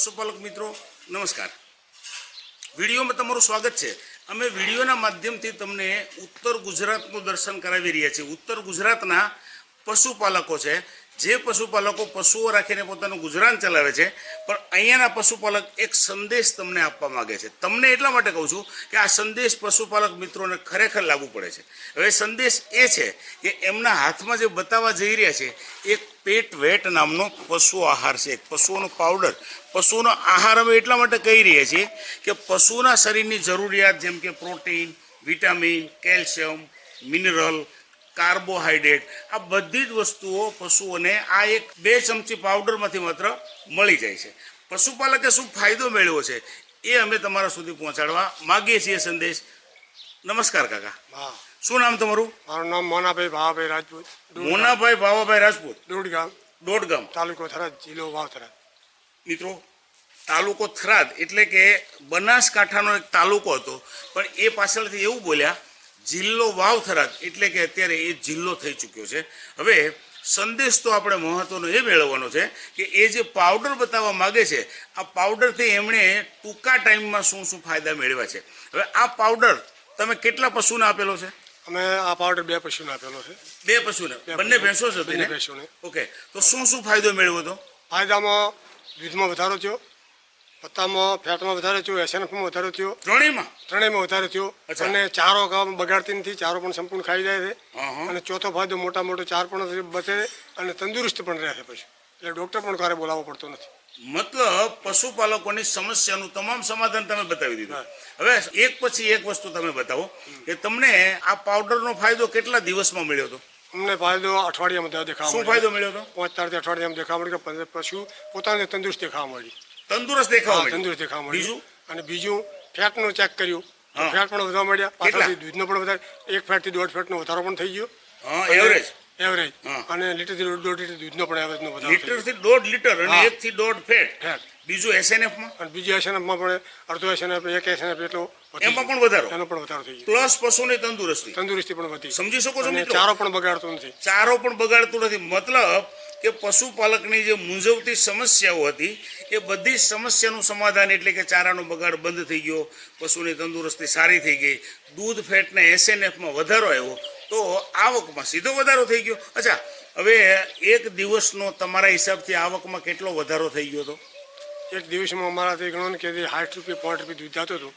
પશુપાલક મિત્રો, નમસ્કાર. વિડીયોમાં તમારું સ્વાગત છે. અમે વિડીયોના માધ્યમથી તમને ઉત્તર ગુજરાતનું દર્શન કરાવી રહ્યા છીએ. ઉત્તર ગુજરાતના પશુપાલકો છે. જે પશુપાલકો પશુઓ રાખીને પોતાનું ગુજરાન ચલાવે છે, પણ અહીંયાના પશુપાલક એક સંદેશ તમને આપવા માંગે છે. તમને એટલા માટે કહું છું કે આ સંદેશ પશુપાલક મિત્રોને ખરેખર લાગુ પડે છે. હવે સંદેશ એ છે કે એમના હાથમાં જે બતાવવા જઈ રહ્યા છે, એક પેટ વેટ નામનો પશુ આહાર છે. એક પશુઓનો પાવડર, પશુઓનો આહાર અમે એટલા માટે કહી રહ્યા છીએ કે પશુના શરીરની જરૂરિયાત જેમ કે protein, vitamin, calcium, mineral carbohydrate આ બધી જ વસ્તુઓ પશુઓને આ એક બે ચમચી પાવડરમાંથી માત્ર મળી જાય છે. પશુપાલકે શું ફાયદો મેળવ્યો છે એ અમે તમારા સુધી પહોંચાડવા માગીએ છીએ સંદેશ. નમસ્કાર કાકા. હા. શું નામ તમારું? મારું નામ મોનાભાઈ ભાવાભાઈ રાજપૂત. મોનાભાઈ ભાવાભાઈ રાજપૂત? દોડગામ. દોડગામ. તાલુકો થરાદ જિલ્લો વાવથરાદ. મિત્રો તાલુકો થરાદ એટલે કે બનાસકાંઠાનો એક તાલુકો હતો. પણ એ પાછળથી એવું બોલ્યા જિલ્લો વાવ થરાદ એટલે કે અત્યારે એ જિલ્લો થઈ ચૂક્યો છે. હવે સંદેશ તો આપણે મહત્વનો એ મેળવવાનો છે કે એ જે પાવડર બતાવવા માગે છે આ પાવડરથી એમણે ટૂંકા ટાઈમમાં શું શું ફાયદા મેળવ્યા છે. હવે આ પાવડર તમે કેટલા પશુને આપેલો છે? અમે આ પાવડર બે પશુને આપેલો છે. બે પશુને? બંને ભેંસો છે બંને ભેંસોને. ઓકે. તો શું શું ફાયદો મેળવ્યો હતો ફાયદામાં દૂધમાં વધારો થયો. પત્તામાં ફેટમાં વધારે થયો એસએનએફમાં વધારો થયો. ત્રણેયમાં? ત્રણેયમાં વધારો થયો. અને ચારો ગામ બગાડતી નથી ચારો પણ સંપૂર્ણ ખાઈ જાય છે. અને ચોથો ફાયદો મોટા મોટો ચાર પણ બચે અને તંદુરસ્ત પણ રહે છે પશુ એટલે ડૉક્ટર પણ ક્યારે બોલાવવો પડતો નથી. મતલબ પશુપાલકોની સમસ્યાનું તમામ સમાધાન તમે બતાવી દીધું. હવે એક પછી એક વસ્તુ તમે બતાવો કે તમને આ પાવડરનો ફાયદો કેટલા દિવસમાં મળ્યો હતો? અમને ફાયદો અઠવાડિયામાં દેખાવા શું ફાયદો મળ્યો. હતો? પાંચ તારથી અઠવાડિયામાં દેખાવા મળ્યો કે પશુ પોતાને તંદુરસ્ત દેખાવા મળી. તંદુરસ્ત દેખાવા મળ્યું. તંદુરસ્ત દેખાવા મળ્યું. બીજું? અને બીજું ફેટનું ચેક કર્યું. ફેટ પણ વધવા મળ્યા? પાછળથી દૂધનો પણ વધારે એક ફેટથી દોઢ ફેટનો વધારો પણ થઈ ગયો. હા એવરેજ એવરેજ અને લીટરથી દોઢ દોઢ લીટર દૂધનો પણ એવરેજનો વધારો થઈ લીટરથી દોઢ લીટર અને હા. એક થી દોઢ ફેટ. બીજું એસએનએફમાં? અને બીજું એસએનએફમાં પણ અડધો એસએનએફ એક એસએનએફ એટલો એમાં પણ વધારો? એનો પણ વધારો થઈ ગયો. પ્લસ પશુની તંદુરસ્તી? તંદુરસ્તી પણ વધી સમજી શકો છો ચારો પણ બગાડતો નથી. ચારો પણ બગાડતો નથી. મતલબ કે પશુપાલકની જે મૂંઝવતી સમસ્યાઓ હતી એ બધી સમસ્યાનું સમાધાન એટલે કે ચારાનો બગાડ બંધ થઈ ગયો પશુની તંદુરસ્તી સારી થઈ ગઈ દૂધ ફેટને એસએનએફમાં વધારો આવ્યો તો આવકમાં સીધો વધારો થઈ ગયો. અચ્છા હવે એક દિવસનો તમારા હિસાબથી આવકમાં કેટલો વધારો થઈ ગયો હતો? એક દિવસમાં અમારાથી ગણો ને કે સાઠ રૂપિયા પાંચ રૂપિયા દૂધ જતું હતું.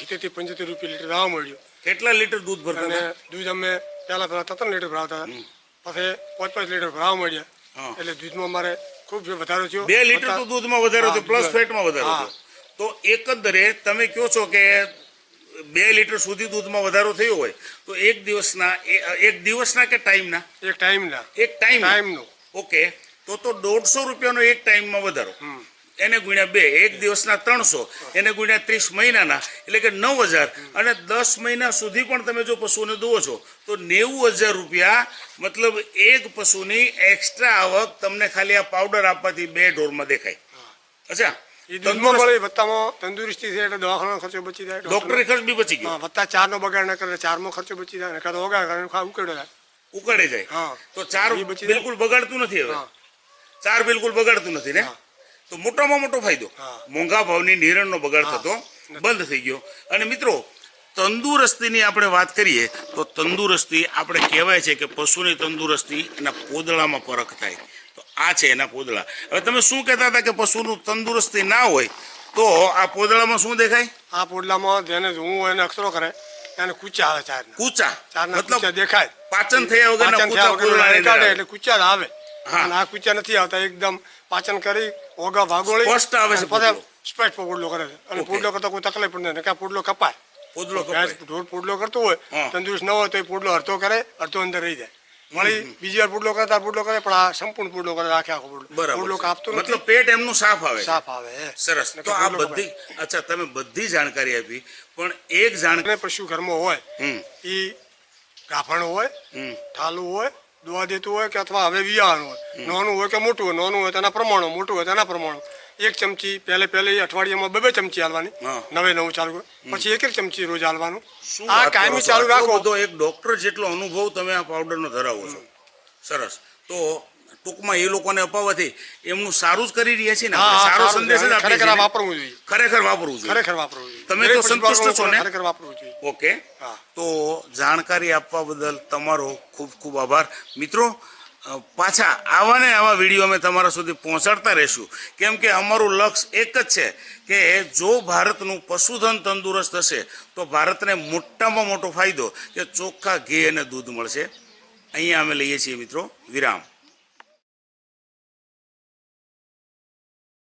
સિત્તેરથી પંચોતેર રૂપિયા લીટર દાવા મળ્યું. કેટલા લીટર દૂધ ભરતા દૂધ અમે પહેલા પહેલા ત્રણ લીટર ભરાવતા પછી પાંચ પાંચ લીટર ભરાવા મળ્યા. એટલે દૂધમાં અમારે ખૂબ વધારો થયો. બે લીટર તો દૂધમાં વધારો થયો પ્લસ ફેટમાં વધારો થયો. તો એકંદરે તમે કહો છો કે બે લીટર સુધી દૂધમાં વધારો થયો હોય તો એક દિવસના એક દિવસના કે ટાઈમના? એક ટાઈમના. એક ટાઈમ ટાઈમનો. ઓકે. તો તો દોઢસો રૂપિયાનો એક ટાઈમમાં વધારો. એને ગુણ્યા બે એક દિવસના ત્રણસો એને ગુણ્યા ત્રીસ મહિનાના એટલે કે નવ હજાર. અને દસ મહિના સુધી પણ તમે જો પશુને દુવો છો તો નેવું હજાર રૂપિયા મતલબ એક પશુની એક્સ્ટ્રા આવક તમને ખાલી આ પાવડર આપવાથી બે ઢોરમાં દેખાય. અચ્છા? તંદુરસ્તી છે એટલે દવાખાનો ખર્ચો બચી જાય ડોક્ટરી ખર્ચ બી બચી ગયો. વત્તા ચારનો બગાડ ના કરે ચારમાં ખર્ચો બચી જાય કાં તો ઓગા ઉકેડો જાય. ઉકળે જાય. તો ચાર. બિલકુલ બગાડતું નથી હવે. ચાર બિલકુલ બગાડતું નથી ને. તો મોટામાં મોટો ફાયદો. મોંઘા ભાવની નિરણનો બગાડ થતો બંધ થઈ ગયો. અને મિત્રો તંદુરસ્તીની આપણે વાત કરીએ તો તંદુરસ્તી આપણે કહેવાય છે કે પશુની તંદુરસ્તી એના પોદળામાં ફરક થાય. તો આ છે એના પોદળા. હવે તમે શું કહેતા હતા કે પશુનું તંદુરસ્તી ના હોય તો આ પોદળામાં શું દેખાય? આ પોદળામાં જેને હું એને અક્ષરો કરે એને કૂચા આવે ચાર કૂચા. મતલબ દેખાય. પાચન થયા વગર. એટલે કૂચા આવે. અને આ કૂચા નથી આવતા એકદમ પાચન કરી ઓગા ભાગોળી સ્પષ્ટ આવે છે પછી સ્પષ્ટ પોડલો. કરે છે. અને પૂડલો કરતા કોઈ તકલીફ પણ નથી ક્યાં પોડલો કપાય. પુડલો કપાય. ઢોર પોડલો કરતો હોય તંદુરસ્ત ન હોય તો એ પૂડલો અડધો કરે અડધો અંદર રહી જાય. વળી બીજી વાર પૂડલો કરતા પૂડલો કરે પણ આ સંપૂર્ણ પૂડલો કરે આખે આખો પોડલો. બરાબર પોડલો. કાપતો મતલબ પેટ એમનું સાફ આવે સાફ આવે સરસ. તો આ બધી અચ્છા તમે બધી જાણકારી આપી પણ એક જાણ પશુ ઘરમાં હોય એ ગાફણ હોય ઠાલું હોય દોવા દેતું હોય કે અથવા હવે વિયાવાનું હોય. નાનું હોય કે મોટું હોય નાનું હોય તેના પ્રમાણે મોટું હોય તેના પ્રમાણે. એક ચમચી પહેલે પહેલે અઠવાડિયામાં બે બે ચમચી હાલવાની. નવે નવું ચાલુ. પછી એક એક ચમચી રોજ હાલવાનું. આ કાયમી ચાલુ રાખો. તો એક ડોક્ટર જેટલો અનુભવ તમે આ પાવડરનો ધરાવો છો. સરસ. તો ટૂંકમાં એ લોકોને અપાવવાથી એમનું સારું જ કરી રહ્યા છીએ ને સારો સંદેશ જ ખરેખર? વાપરવું જોઈએ. ખરેખર વાપરવું જોઈએ. ખરેખર વાપરવું જોઈએ. તમે તો સંતુષ્ટ છો ને? ખરેખર વાપરવું ઓકે. તો જાણકારી આપવા બદલ તમારો ખૂબ ખૂબ આભાર. મિત્રો પાછા આવા ને આવા વીડિયો અમે તમારા સુધી પહોંચાડતા રહીશું. કેમ કે અમારું લક્ષ્ય એક જ છે કે જો ભારતનું પશુધન તંદુરસ્ત હશે, તો ભારતને મોટામાં મોટો ફાયદો કે ચોખ્ખા ઘી અને દૂધ મળશે. અહીંયા અમે લઈએ છીએ મિત્રો વિરામ.